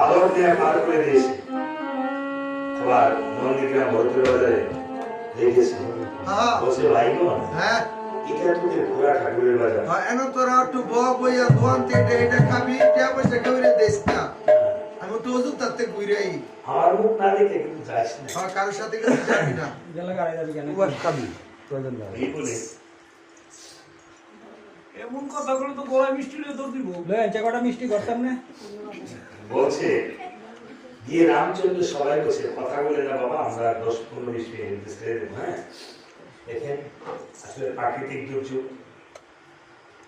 আলোর দিয়ে পার করে দিয়েছে আবার নন্দীগ্রাম ভদ্র বাজারে দেখেছে বসে ভাই হ্যাঁ। এটা তোদের ঘোড়া ঠাকুরের বাজার হ্যাঁ, এনো তোরা একটু বক বইয়া দোয়ান থেকে এটা খাবি টিয়া পয়সা খাবি না আমি ওজু তাতে ঘুরাই আমার মুখ না দেখে কিন্তু যাস না। আমার কারোর সাথে কিন্তু যাবি না। গেলে গাড়ি যাবি কেন? উয়াস খাবি এই বলে। এমন কথাগুলো তো গলায় মিষ্টি লিয়ে তোর দিব। লয়ে আনছে কটা মিষ্টি করতাম না? বলছে গিয়ে রামচন্দ্র সবাই বসে কথা বলে না বাবা আমরা দশ পনেরো বিশ মিনিট ছেড়ে দেবো হ্যাঁ? দেখেন আসলে প্রাকৃতিক দুর্যোগ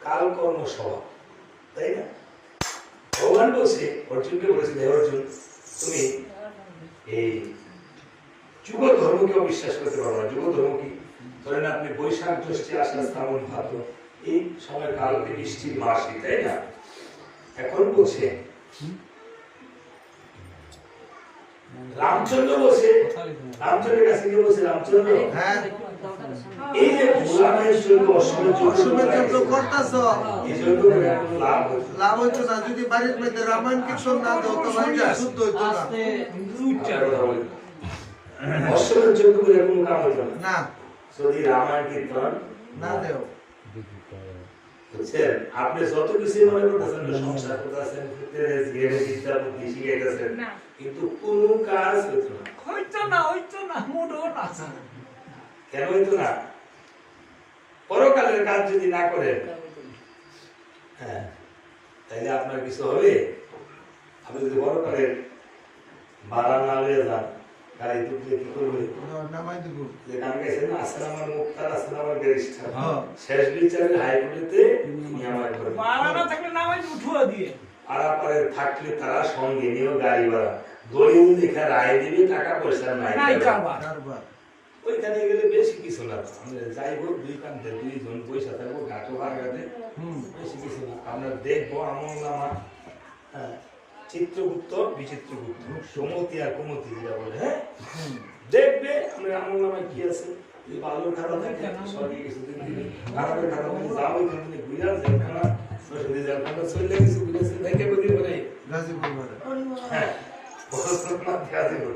কাল কর্ম স্বভাব তাই না? ভগবান বলছে অর্জুনকে বলেছে হে অর্জুন তুমি এই যুগ ধর্মকে অবিশ্বাস করতে পারো না। যুগ ধর্ম কি? ধরেন আপনি বৈশাখ জ্যৈষ্ঠী আষাঢ় শ্রাবণ ভাদ্র এই সময় কাল বৃষ্টির মাসই তাই না? এখন বলছে রামচন্দ্র বসে রামচন্দ্রের কাছে গিয়ে বলছে রামচন্দ্র হ্যাঁ। এই যে গোলামের জন্য অসমের অসমের যন্ত্র করতাছ? এই জন্য কোনো লাভ হচ্ছে না। লাভ হচ্ছে না যদি বাড়ির মধ্যে রামায়ণ কীর্তন না দাও তো বাড়িটা শুদ্ধ হইতো না। একটা কথা বলি। অসমের জন্য করে কোনো কাম হতো না। না। যদি রামায়ণ কীর্তন না দেও। বুঝছেন? আপনি যত কিছু মনে করতেছেন সংসার করতেছেন বুদ্ধি কিন্তু কোনো কাজ না। হইতো না হইতো না মোটেও না কেন হইতো না? পরকালের কাজ যদি না করেন হ্যাঁ তাইলে আপনার কিছু হবে? আপনি যদি পরকালের ভাড়া না লয়ে যান গাড়ি তুললে কি করবে? নামাই দিব। যে গান গাইছেন না আসলে আমার মুক্তার আসলে আমার ব্যারিস্টার। হ্যাঁ। শেষ হাইকোর্টেতে না থাকলে নামাই উঠুয়া দিয়ে। পাড়াপাড়ে থাকলে তারা সঙ্গে নিয়েও গাড়ি ভাড়া। দলিল দেখে রায় দিবে টাকা পয়সা নাই। কারবার। ওইখানে গেলে বেশি কিছু না আমরা যাই হোক দুই কান্তে দুইজন পয়সা থাকব ঘাটো হুম। বেশি কিছু না। আমরা দেখব আমল নামা। হ্যাঁ, চিত্রগুপ্ত বিচিত্রগুপ্ত। সুমতি আর কুমতি যেটা বলে হ্যাঁ? দেখবে আমরা আমল নামায় কি আছে? এই খাতা থাকে সরকারি কিছু দিবে খারাপের খাতা বলে যাও ওইখান থেকে ঘুরে আসে ওখানে সরস্বতী জলখানা চললে কিছু দেখে বুঝি বলে গাজীপুর হ্যাঁ গাজীপুর।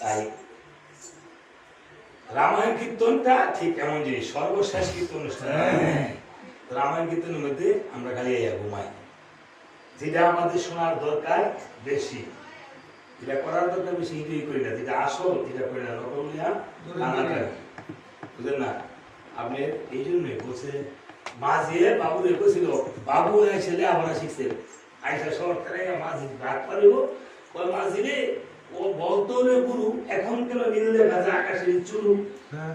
তাই রামায়ণ কীর্তনটা ঠিক এমন জিনিস সর্বশেষ কীর্তন অনুষ্ঠান। রামায়ণ কীর্তনের মধ্যে আমরা খালি ঘুমাই। যেটা আমাদের শোনার দরকার বেশি। যেটা করার দরকার বেশি এটাই করি না। যেটা আসল এটা করি না। বুঝলেন না? আপনি এই জন্যই বলছে মাঝে বাবু রেখেছিল বাবু ছেলে আমরা শিখছে আইসা সরকারে মাঝি ভাগ পারিব ওই মাঝি রে ও বলতো গুরু এখন কেন নীল দেখা আকাশের চুরু? হ্যাঁ।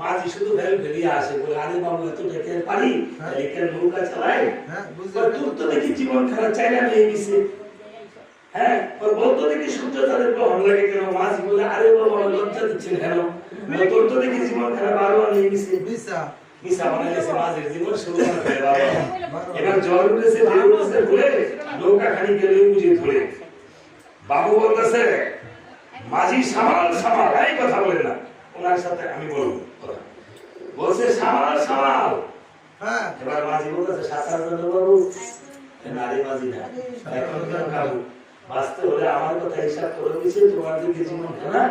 মাঝি শুধু ভেল ভেলিয়ে আসে বলে আরে বাবু এত ডেকে পারি তাহলে কেন নৌকা চালাই? হ্যাঁ তোর তো দেখি জীবন খারাপ চাইনা নিয়ে গেছে হ্যাঁ ওর বলতো দেখি সূর্য তাদের গ্রহণ লাগে কেন? মাঝি বলে আরে বাবা লজ্জা দিচ্ছেন কেন? তোর তো দেখি জীবন খারাপ আরও নিয়ে গেছে মিসা বানাইছে মাঝের জীবন শুরু করে বাবা। এবার জ্বর উঠেছে ঢেউ উঠেছে নৌকা খানি গেলে বুঝে ধরে বাবু বলতেছে মাঝি সামাল সামাল। এই কথা বলে না। ওনার সাথে আমি বলব কথা। বলছে সামাল সামাল। হ্যাঁ। এবার মাঝি বলতেছে বাবু। নারী মাঝি না। এখন বাঁচতে হলে আমার কথা হিসাব করে দিয়েছে তোমার দিকে জীবন খানা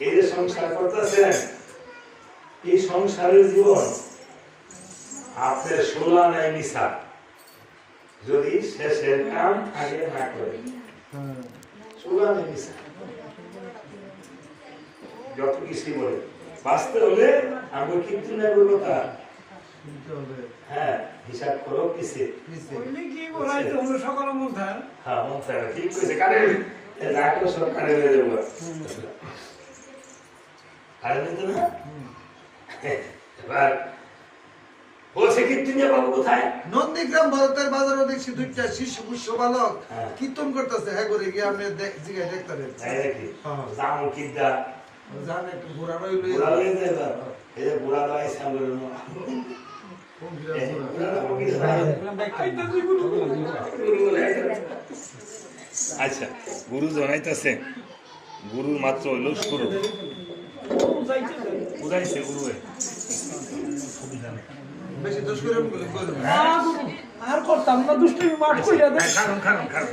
এই যে সংসার করতেছেন এই সংসারের জীবন আপনার সোলা নাই মিশা যদি শেষের কাম আগে না করে। মিশা। যত কিছুই বলে বাঁচতে হলে আমরা কিন্তু শুনতে হ্যাঁ হিসাব করো কিসে মিসে বললি কি হলো সকালে হ্যাঁ ঠিক রাখো সব হয়ে যাব। না? এবার বলছে কীর্তনিয়া বাবু কোথায়? নন্দীগ্রাম ভারতের বাজারে দেখছি দুইটা শিশু পুষ্য বালক। হ্যাঁ। কীর্তন করতেছে। হ্যাঁ করে গিয়ে আপনি দেখতে হ্যাঁ। জামু কিদ্দা। জান একটু ঘোরা রইল বুড়া এই যে বুড়া দাঁড়াই সামনে আচ্ছা গুরু জানাইতেছে। গুরুর মাত্র হইল শুরু। বুঝাইছে গুরু বেশি দোষ করে করবেন আর করতাম না দুষ্টুমি মাঠ কইরা দে খান খান খান